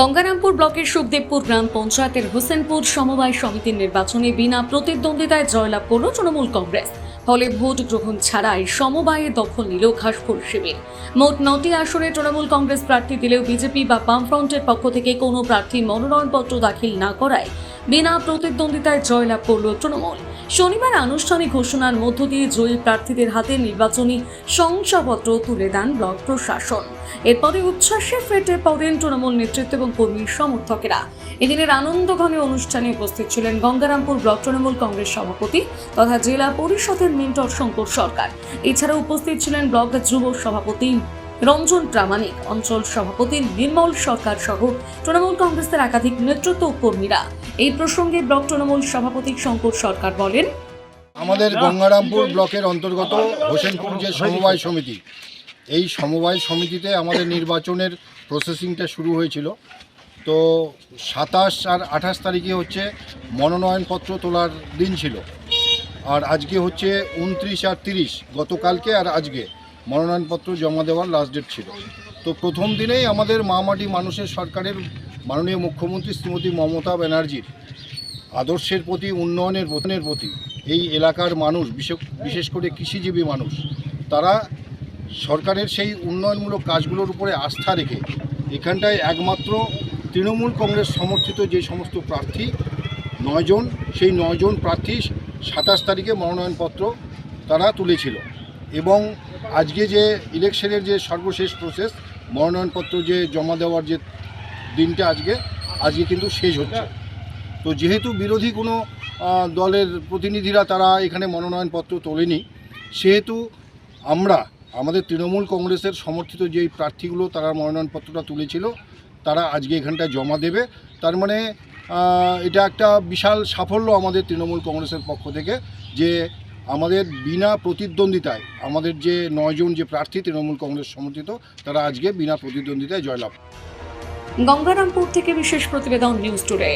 গঙ্গারামপুর ব্লকের সুখদেবপুর গ্রাম পঞ্চায়েতের হোসেনপুর সমবায় সমিতির নির্বাচনে বিনা প্রতিদ্বন্দ্বিতায় জয়লাভ করল তৃণমূল কংগ্রেস। ফলে ভোট গ্রহণ ছাড়াই সমবায়ে দখল নিল ঘাসফুল শিবির। মোট নটি আসনে তৃণমূল কংগ্রেস প্রার্থী দিলেও বিজেপি বা বামফ্রন্টের পক্ষ থেকে কোনো প্রার্থী মনোনয়নপত্র দাখিল না করায় বিনা প্রতিদ্বন্দ্বিতায় জয়লাভ করল তৃণমূল। শনিবার আনুষ্ঠানিক ঘোষণার মধ্য দিয়ে জয়ী প্রার্থীদের হাতে নির্বাচনী শংসাপত্র তুলে দেন ব্লক প্রশাসন। এরপরে উচ্ছ্বাসে ফেটে পড়েন তৃণমূল নেতৃত্ব এবং কর্মী সমর্থকেরা। এদিনের আনন্দঘনে অনুষ্ঠানে উপস্থিত ছিলেন গঙ্গারামপুর ব্লক তৃণমূল কংগ্রেস সভাপতি তথা জেলা পরিষদের মেন্টর শঙ্কর সরকার। এছাড়া উপস্থিত ছিলেন ব্লক যুব সভাপতি রঞ্জন প্রামাণিক, অঞ্চল সভাপতি নির্মল সরকার সহ তৃণমূল কংগ্রেসের একাধিক নেতৃত্ব কর্মীরা। এই প্রসঙ্গে ব্লক তৃণমূল সভাপতি শঙ্কর সরকার বলেন, আমাদের গঙ্গারামপুর ব্লকের অন্তর্গত হোসেনপুর যে সমবায় সমিতি, এই সমবায় সমিতিতে আমাদের নির্বাচনের প্রসেসিংটা শুরু হয়েছিল। তো সাতাশ আর আঠাশ তারিখে হচ্ছে মনোনয়নপত্র তোলার দিন ছিল। আর আজকে হচ্ছে উনত্রিশ আর তিরিশ গতকালকে আর আজকে। মনোনয়নপত্র জমা দেওয়ার লাস্ট ডেট ছিল। তো প্রথম দিনেই আমাদের মামাটি মানুষের সরকারের মাননীয় মুখ্যমন্ত্রী শ্রীমতী মমতা ব্যানার্জির আদর্শের প্রতি, উন্নয়নের প্রতিনের প্রতি এই এলাকার মানুষ বিশেষ করে কৃষিজীবী মানুষ, তারা সরকারের সেই উন্নয়নমূলক কাজগুলোর উপরে আস্থা রেখে এখানটায় একমাত্র তৃণমূল কংগ্রেস সমর্থিত যে সমস্ত প্রার্থী, নয়জন, সেই নয়জন প্রার্থী সাতাশ তারিখে মনোনয়নপত্র তারা তুলেছিল। এবং আজকে যে ইলেকশনের যে সর্বশেষ প্রসেস, মনোনয়নপত্র যে জমা দেওয়ার যে দিনটা আজকে আজকে কিন্তু শেষ হচ্ছে। তো যেহেতু বিরোধী কোনো দলের প্রতিনিধিরা তারা এখানে মনোনয়নপত্র তোলেনি, সেহেতু আমরা, আমাদের তৃণমূল কংগ্রেসের সমর্থিত যেই প্রার্থীগুলো তারা মনোনয়নপত্রটা তুলেছিল, তারা আজকে এখানটায় জমা দেবে। তার মানে এটা একটা বিশাল সাফল্য আমাদের তৃণমূল কংগ্রেসের পক্ষ থেকে যে আমাদের বিনা প্রতিদ্বন্দ্বিতায়, আমাদের যে নয়জন যে প্রার্থী তৃণমূল কংগ্রেস সমর্থিত, তারা আজকে বিনা প্রতিদ্বন্দ্বিতায় জয়লাভ। গঙ্গারামপুর থেকে বিশেষ প্রতিবেদন, নিউজ টুডে।